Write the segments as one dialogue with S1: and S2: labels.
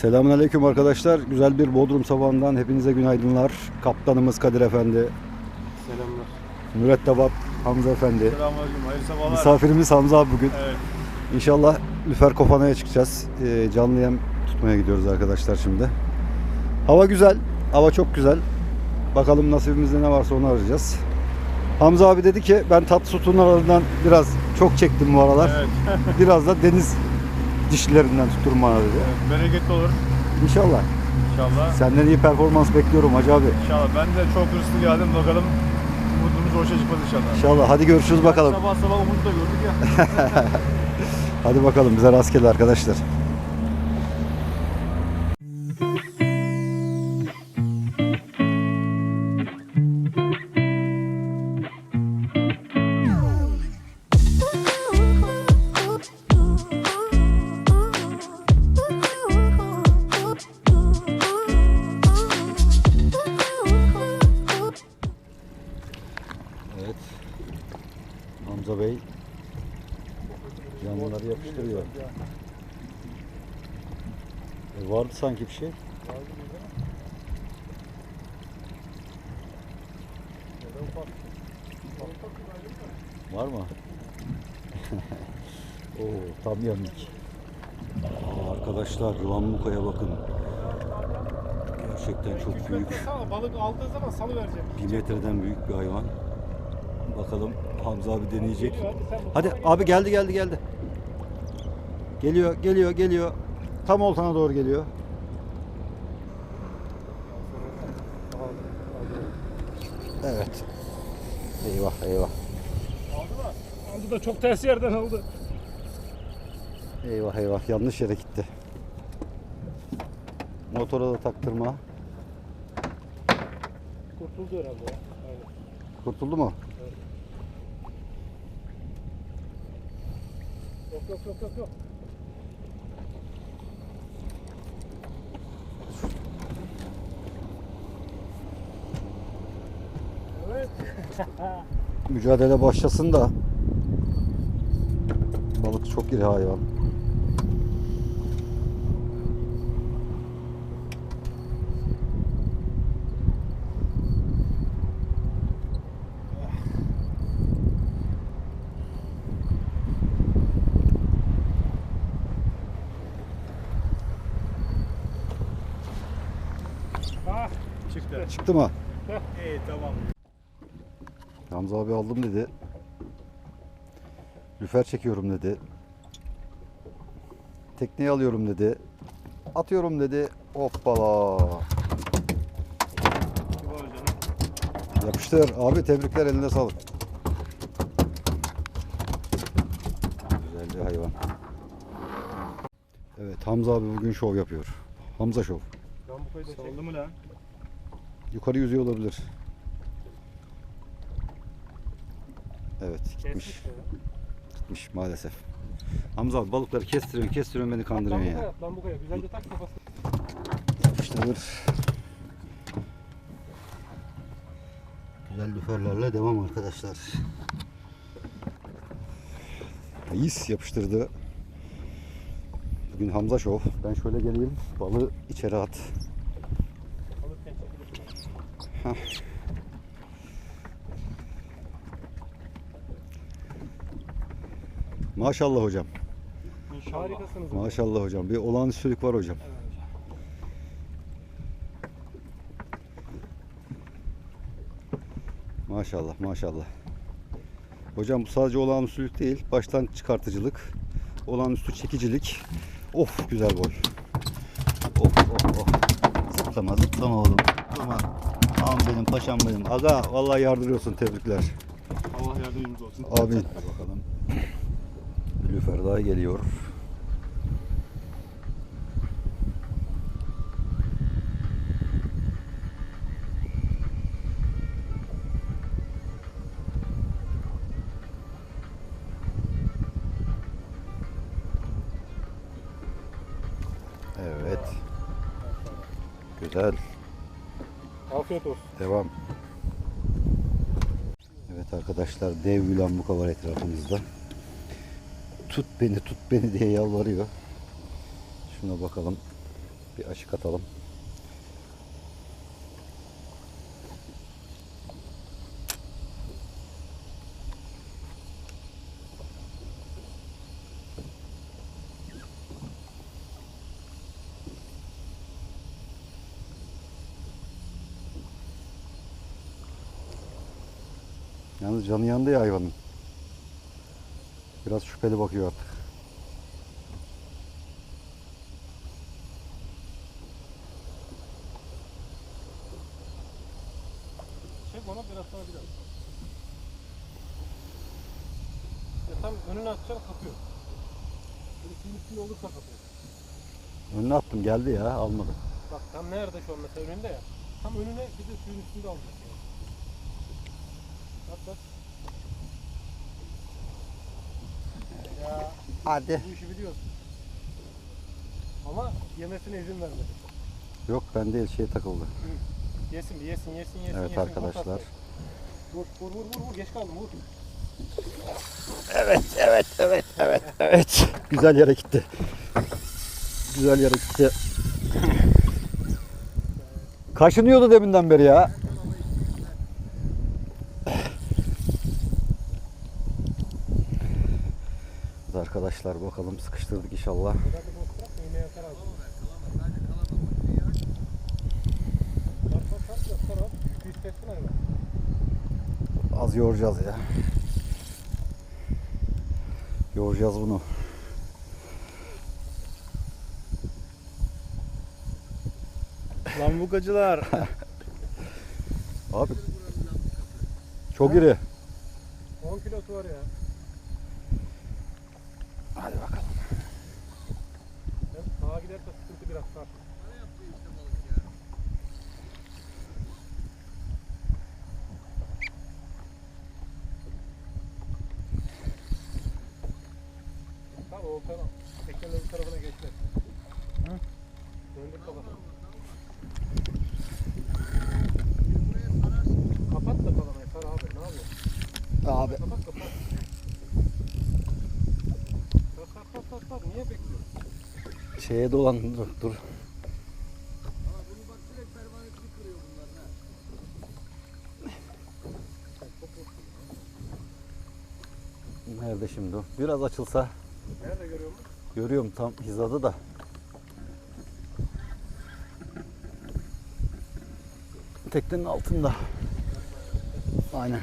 S1: Selamünaleyküm arkadaşlar. Güzel bir Bodrum sabahından hepinize günaydınlar. Kaptanımız Kadir Efendi,
S2: Selamlar.
S1: mürettebat Hamza Efendi.
S2: Selamünaleyküm. Hayırlı sabahlar.
S1: Misafirimiz Hamza abi bugün.
S2: Evet.
S1: İnşallah Lüfer Kofana'ya çıkacağız. Ee, canlı yem tutmaya gidiyoruz arkadaşlar şimdi. Hava güzel. Hava çok güzel. Bakalım nasibimizde ne varsa onu arayacağız. Hamza abi dedi ki ben tatlı su turnalarından biraz çok çektim bu aralar.
S2: Evet.
S1: Biraz da deniz dişlilerinden tuturum bana dedi.
S2: evet. Bereketli olur.
S1: İnşallah.
S2: İnşallah.
S1: Senden iyi performans bekliyorum Hacı abi.
S2: İnşallah. Ben de çok hırslı geldim. Bakalım umudumuz boşa çıkmaz inşallah.
S1: İnşallah. Hadi görüşürüz bakalım.
S2: Sabah sabah Umut'u da gördük ya.
S1: Hadi bakalım bize rastgele arkadaşlar. Vardı sanki bir şey. Var mı? Oo tam yanlık. Aa, arkadaşlar Yuvan Muka'ya bakın. Gerçekten çok büyük.
S2: Balık aldığı zaman salı vereceğim.
S1: Bir metreden büyük bir hayvan. Bakalım Hamza abi deneyecek. Hadi abi geldi geldi geldi. Geliyor geliyor geliyor. Tam oltana doğru geliyor. Evet. Eyvah eyvah.
S2: Aldı mı? Aldı da çok ters yerden aldı.
S1: Eyvah eyvah yanlış yere gitti. Motora da taktırma.
S2: Kurtuldu herhalde ya. Aynen.
S1: Kurtuldu mu?
S2: Yok yok yok yok yok.
S1: Mücadele başlasın da. Balık çok iri hayvan.
S2: Ah çıktı.
S1: Çıktı mı?
S2: İyi tamam.
S1: Hamza abi aldım dedi. Lüfer çekiyorum dedi. Tekneyi alıyorum dedi. Atıyorum dedi. Hoppala. Yapıştır. Abi tebrikler eline sağlık. Güzel bir hayvan. Evet Hamza abi bugün şov yapıyor. Hamza şov.
S2: Ben bu kaydı Saldı mı lan?
S1: Yukarı yüzüyor olabilir. Evet gitmiş. Gitmiş maalesef. Hamza abi balıkları kestiriyorsun kestiriyorsun beni kandırıyorsun ya.
S2: Lan bu kaya güzelce tak kafasını.
S1: Yapıştırır. Güzel lüferlerle devam arkadaşlar. Reis yapıştırdı. Bugün Hamza Şov. Ben şöyle geleyim. Balığı içeri at.
S2: Alırken çekilir.
S1: Hah. Maşallah hocam.
S2: İnşallah. Harikasınız.
S1: Maşallah hocam. Bir olağanüstülük var hocam. Maşallah maşallah. Hocam bu sadece olağanüstülük değil. Baştan çıkartıcılık. Olağanüstü çekicilik. Of güzel boy. Of of of. Zıplama zıplama oğlum. Zıplama. Aman benim paşam benim. Aga vallahi yardırıyorsun tebrikler.
S2: Allah yardımcımız olsun.
S1: Abi. Bakalım. Lüfer daha geliyor. Evet. Güzel.
S2: Afiyet olsun.
S1: Devam. Evet arkadaşlar dev bir lambuka var etrafımızda. Tut beni tut beni diye yalvarıyor. Şuna bakalım. Bir aşık atalım. Yalnız canı yandı ya hayvanın. Biraz şüpheli bakıyor artık.
S3: Çek ona biraz daha biraz. Ya tam önüne atacaksın kapıyor. Böyle üstünde olursa kapıyor.
S1: Önüne attım geldi ya almadı.
S3: Bak tam nerede şu an mesela önünde ya. Tam önüne bir de suyun üstünde alacak. Yani. Bak bak. Ya
S1: Hadi.
S3: bu işi biliyorsun. Ama yemesine izin vermedi.
S1: Yok ben değil şey takıldı.
S3: Yesin bir yesin yesin yesin.
S1: Evet
S3: yesin.
S1: arkadaşlar.
S3: Vur, vur vur vur vur geç kaldım vur.
S1: Evet, evet, evet, evet, evet. Güzel yere gitti. Güzel yere gitti. Kaşınıyordu deminden beri ya. Evet Arkadaşlar bakalım sıkıştırdık inşallah. Az yoğuracağız ya. Yoğuracağız bunu.
S2: Lambukacılar.
S1: Abi. Çok iri.
S3: 10 kilosu var ya.
S1: Hadi bakalım.
S3: Hem sağa giderse sıkıntı biraz sar. Tamam o taraf. Teknenin tarafına geçmez. Hı? Döndür kafasını. Kapat da kalamayı sar abi ne yapıyorsun?
S1: Abi.
S3: Kapat kapat. Sar sar sar sar sar niye bekliyorsun?
S1: Şeye dolan dur dur. Nerede şimdi o? Biraz açılsa
S3: Nerede görüyor musun?
S1: görüyorum tam hizada da. Teknenin altında. Aynen.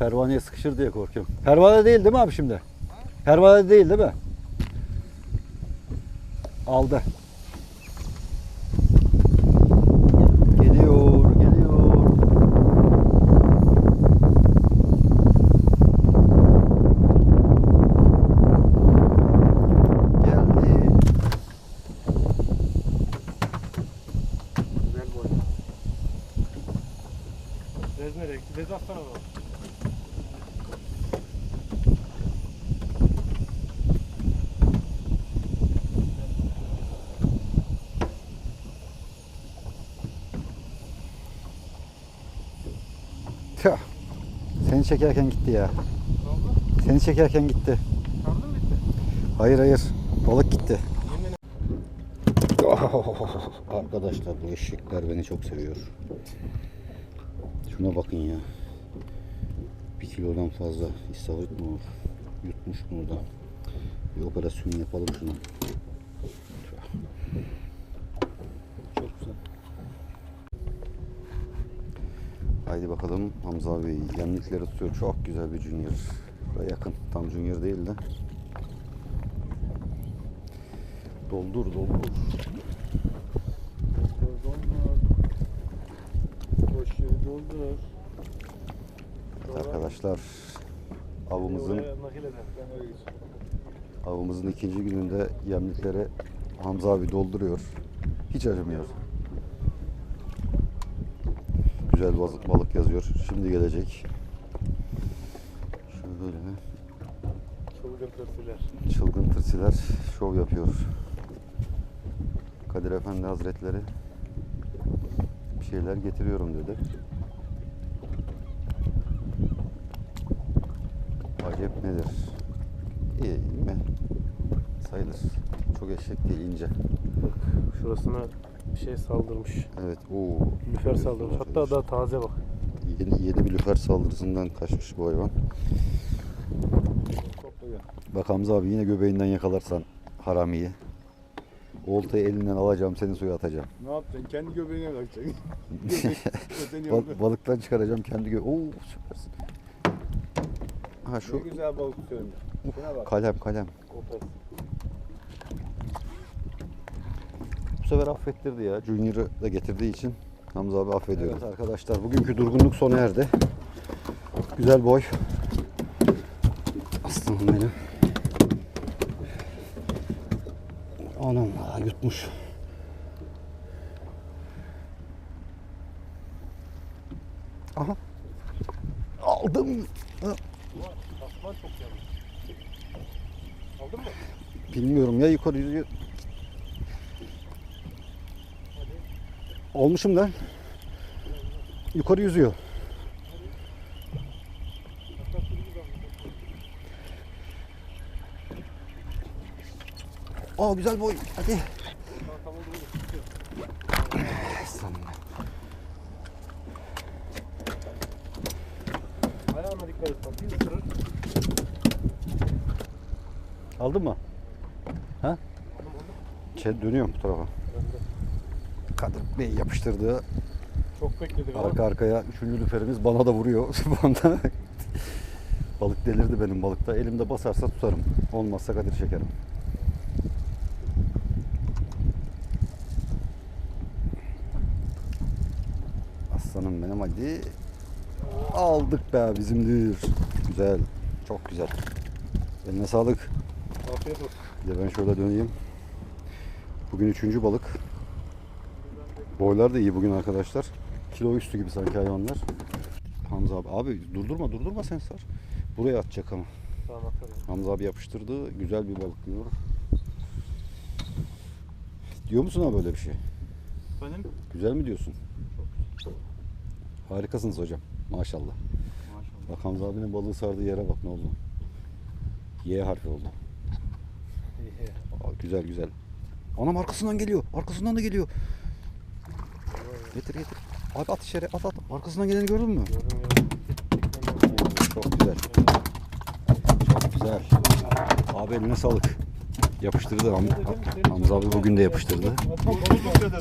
S1: Pervaneye sıkışır diye korkuyorum. Pervane değil değil mi abi şimdi? Pervane değil değil mi? Aldı. Geliyor, geliyor. Geldi.
S3: Güzel boy. Bez nereye gitti? Bez atsana bana.
S1: Tüh. Seni çekerken gitti ya.
S3: Ne oldu?
S1: Seni çekerken gitti.
S3: Kaldın mı bitti?
S1: Hayır hayır. Balık gitti. Arkadaşlar bu eşekler beni çok seviyor. Şuna bakın ya. Bir kilodan fazla istavrit mi? Yutmuş burada. Bir operasyon yapalım şuna.
S2: Çok güzel.
S1: Haydi bakalım Hamza abi yemlikleri tutuyor. Çok güzel bir junior. Buraya yakın. Tam junior değil de. Doldur doldur.
S2: Boş yeri doldur.
S1: Arkadaşlar avımızın. Avımızın ikinci gününde yemlikleri Hamza abi dolduruyor. Hiç acımıyor. Güzel balık, balık yazıyor. Şimdi gelecek. Şöyle.
S2: Çılgın.
S3: tırtılar.
S1: Çılgın tırsiler şov yapıyor. Kadir Efendi Hazretleri bir şeyler getiriyorum dedi. Acep nedir? İyi mi? Sayılır. Çok eşek değil ince.
S3: Bak şurasına bir şey saldırmış.
S1: Evet. Oo.
S3: Lüfer saldırmış. Hatta daha taze bak.
S1: Yeni, yeni bir lüfer saldırısından kaçmış bu hayvan. Bak Hamza abi yine göbeğinden yakalarsan haramiyi. Oltayı elinden alacağım seni suya atacağım.
S2: Ne yapacaksın? Kendi göbeğine bakacaksın. Göbek
S1: Bal- balıktan çıkaracağım kendi gö... Oo süpersin. Ha
S2: Ne
S1: şu
S2: güzel balık tutuyorsun. Şuna bak.
S1: kalem kalem.
S3: Kopar.
S1: Bu sefer affettirdi ya. Junior'ı da getirdiği için Hamza abi affediyor. Evet arkadaşlar bugünkü durgunluk sona erdi. Güzel boy. Aslanım benim. Anam yutmuş. Aha. Aldım.
S3: Aldın mı?
S1: Bilmiyorum ya yukarı yüzüyor. Olmuşum lan. Yukarı yüzüyor. Aa güzel boy. Hadi. Aldın mı? Ha? Şey, dönüyorum bu tarafa. Kadir Bey yapıştırdı.
S3: Çok bekledik.
S1: Arka arkaya üçüncü lüferimiz bana da vuruyor. Bana Balık delirdi benim balıkta. Elimde basarsa tutarım. Olmazsa Kadir çekerim. Aslanım benim hadi. Aldık be bizimdir. Güzel. Çok güzel. Eline sağlık.
S3: Afiyet olsun.
S1: Bir de ben şöyle döneyim. Bugün üçüncü balık. Boylar da iyi bugün arkadaşlar. Kilo üstü gibi sanki hayvanlar. Hamza abi. Abi durdurma durdurma sen sar. Buraya atacak ama.
S3: Tamam atarım.
S1: Hamza abi yapıştırdı. Güzel bir balık diyor. Diyor musun abi böyle bir şey?
S2: Benim
S1: Güzel mi diyorsun? Harikasınız hocam. Maşallah.
S2: Maşallah.
S1: Bak Hamza abinin balığı sardığı yere bak ne oldu. Y harfi oldu. Aa, güzel güzel. Anam arkasından geliyor. Arkasından da geliyor. Getir getir. Abi at içeri at at. Arkasından geleni gördün mü?
S3: Gördüm
S1: Çok güzel. Çok güzel. Abi eline sağlık. Yapıştırdı. Ham- Hamza abi bugün de yapıştırdı.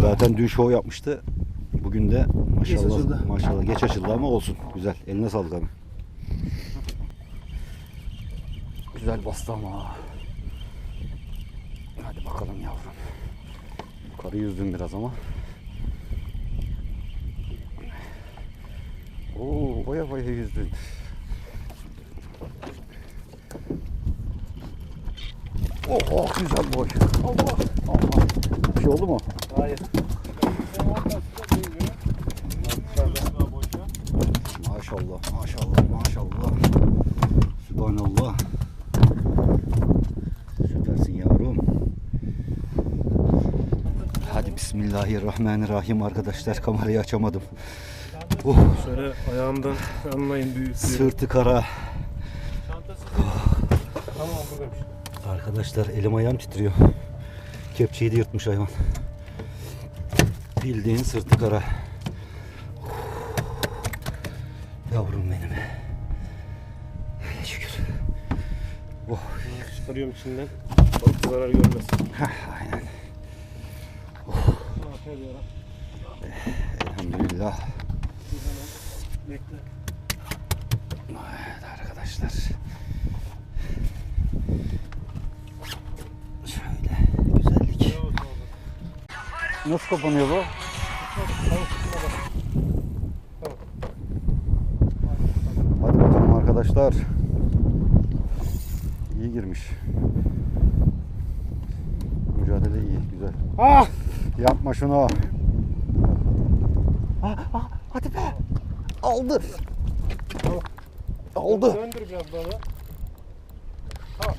S1: Zaten dün show yapmıştı. Bugün de maşallah maşallah geç açıldı ama olsun. Güzel. Eline sağlık abi. Güzel bastı ama. Hadi bakalım yavrum. Yukarı yüzdüm biraz ama. Oo, baya baya yüzdün. Oh, oh güzel boy. Allah, Allah. Bir şey oldu mu?
S3: Hayır.
S1: Maşallah, maşallah, maşallah. Sübhanallah. Süpersin yavrum. Hadi Bismillahirrahmanirrahim arkadaşlar. Kamerayı açamadım. Oh,
S3: Şöyle ayağımdan anlayın büyüklüğü.
S1: sırtı kara.
S3: Tamam buradaymış.
S1: Arkadaşlar elim ayağım titriyor. Kepçeyi de yırtmış hayvan. Bildiğin sırtı kara. Yavrum benim. Şükür. Oh,
S3: çıkarıyorum içinden. Balık zarar görmesin.
S1: heh, aynen.
S3: Ya.
S1: Elhamdülillah.
S3: Bekle.
S1: Evet arkadaşlar. Şöyle güzellik. Nasıl kapanıyor bu? Hadi bakalım arkadaşlar. İyi girmiş. Mücadele iyi, güzel.
S3: Ah!
S1: Yapma şunu. Ah, ah, hadi be. Aldı. Aldı.
S3: Döndür biraz balığı. Tamam.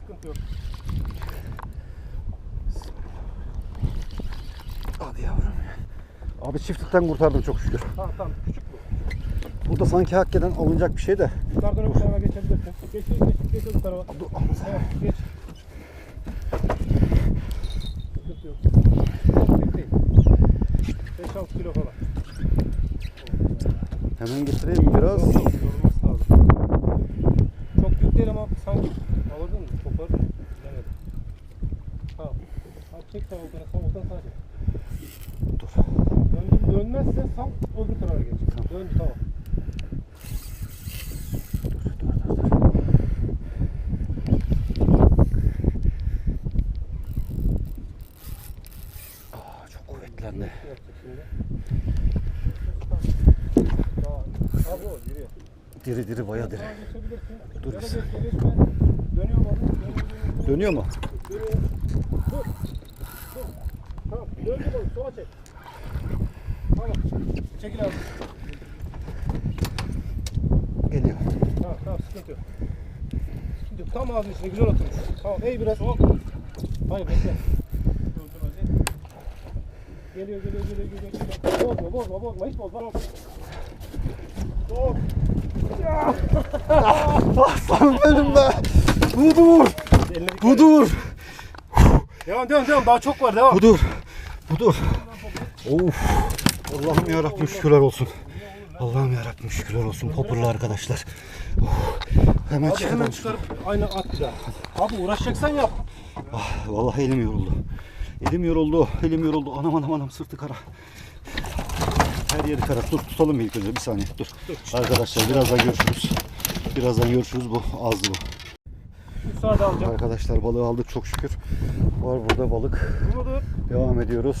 S3: Sıkıntı yok.
S1: Hadi yavrum. Abi çiftlikten kurtardım çok şükür.
S3: Tamam tamam küçük bu.
S1: Burada sanki hakikaten alınacak bir şey de.
S3: Yukarıdan öbür tarafa geçebilirsin. Geç geç geç. Geç öbür tarafa.
S1: Dur,
S3: Tamam geç. Sıkıntı yok. Çok değil. 5-6 kilo falan.
S1: Hemen getireyim biraz?
S3: Yok, yok, yorulması lazım. Çok büyük değil ama sanki alırdın mı? Koparır mı? Bilemedim. Tamam. Hadi çek sen oltana, sen oltana sana çek.
S1: Dur.
S3: Döndü, dönmezse sal, öbür tarafa geç. Döndü tamam.
S1: Aa, çok kuvvetlendi.
S3: Ne yapacak şimdi? Daha, abi o giriyor.
S1: Diri diri baya diri. Dur bir
S3: geçme. Dönüyor mu? Dönüyor,
S1: mu?
S3: Dur. Dur. Tamam. Döndü oğlum. Sola çek. Tamam. Çekil abi.
S1: Geliyor.
S3: Tamam tamam sıkıntı yok. Sıkıntı yok. Tam ağzının içine güzel oturmuş. Tamam eğ biraz. Hop. Hayır bekle. Geliyor geliyor geliyor geliyor. Bozma bozma bozma hiç bozma. Hop. Hop.
S1: Aslanım benim be. Budur. Budur.
S3: Devam devam devam daha çok var devam.
S1: Budur. Budur. Of. Allah'ım yarabbim şükürler olsun. Allah'ım yarabbim şükürler olsun. Popurlu arkadaşlar. Oh. Hemen
S3: Hadi hemen
S1: çıkalım.
S3: çıkarıp aynı at bir daha. Abi uğraşacaksan yap.
S1: Ah, vallahi elim yoruldu. Elim yoruldu. Elim yoruldu. Anam anam anam sırtı kara. Her yeri kara. Dur tutalım ilk önce. Bir saniye dur. Arkadaşlar birazdan görüşürüz. Birazdan görüşürüz. Bu azdı bu.
S3: Müsaade alacağım.
S1: Arkadaşlar balığı aldık çok şükür. Var burada balık.
S3: Bu mudur?
S1: Devam ediyoruz.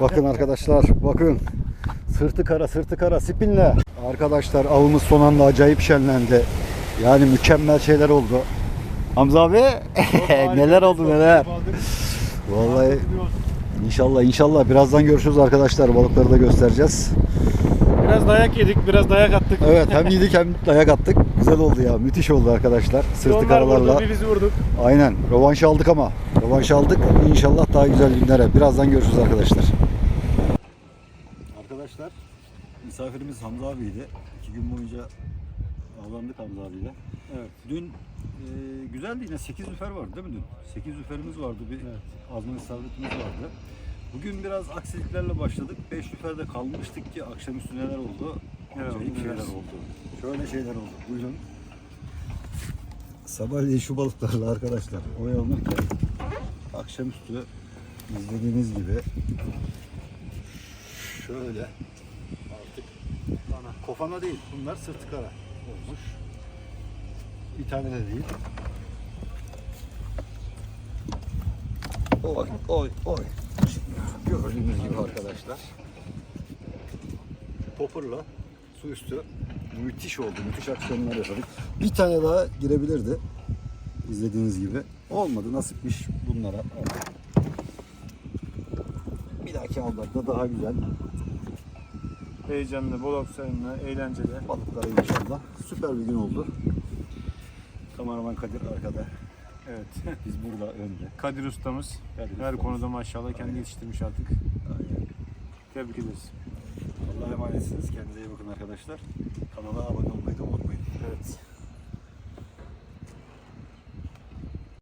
S1: Bakın arkadaşlar bakın. Sırtı kara sırtı kara spinle. Arkadaşlar avımız son anda acayip şenlendi. Yani mükemmel şeyler oldu. Hamza abi neler oldu neler. Vallahi inşallah inşallah birazdan görüşürüz arkadaşlar. Balıkları da göstereceğiz.
S3: Biraz dayak yedik, biraz dayak attık.
S1: Evet hem yedik hem dayak attık. Güzel oldu ya. Müthiş oldu arkadaşlar. Sırtı karalarla.
S3: vurdu, bizi vurduk.
S1: Aynen. Rövanş aldık ama. Rövanş aldık. İnşallah daha güzel günlere. Birazdan görüşürüz arkadaşlar. Arkadaşlar misafirimiz Hamza abiydi. İki gün boyunca avlandık Hamza abiyle.
S2: Evet.
S1: Dün e, güzeldi yine 8 lüfer vardı değil mi dün? 8 lüferimiz vardı. Bir azman isabetimiz vardı. Bugün biraz aksiliklerle başladık. 5 lüferde kalmıştık ki akşamüstü neler oldu?
S2: Evet,
S1: Acayip
S2: neler?
S1: şeyler oldu. Şöyle şeyler oldu. Buyurun. Sabahleyin şu balıklarla arkadaşlar oyalanırken akşamüstü izlediğiniz gibi şöyle artık kofana değil bunlar sırtı kara olmuş. Bir tane de değil. Oy oy oy. Gördüğünüz gibi arkadaşlar. Popurla su üstü müthiş oldu. Müthiş aksiyonlar yaşadık. Bir tane daha girebilirdi. İzlediğiniz gibi. Olmadı. Nasipmiş bunlara. Evet. Bir dahaki avlarda daha güzel
S2: Heyecanlı, bol aksiyonlu, eğlenceli.
S1: balıklara inşallah. Süper bir gün oldu. Kameraman Kadir arkada.
S2: Evet.
S1: Biz burada önde.
S2: Kadir ustamız.
S1: Kadir
S2: Her
S1: ustamız.
S2: konuda maşallah kendi
S1: Aynen.
S2: yetiştirmiş artık.
S1: Aynen.
S2: Tebrik ederiz.
S1: Allah'a emanetsiniz. Kendinize iyi bakın arkadaşlar. Kanala abone olmayı da unutmayın.
S2: Evet.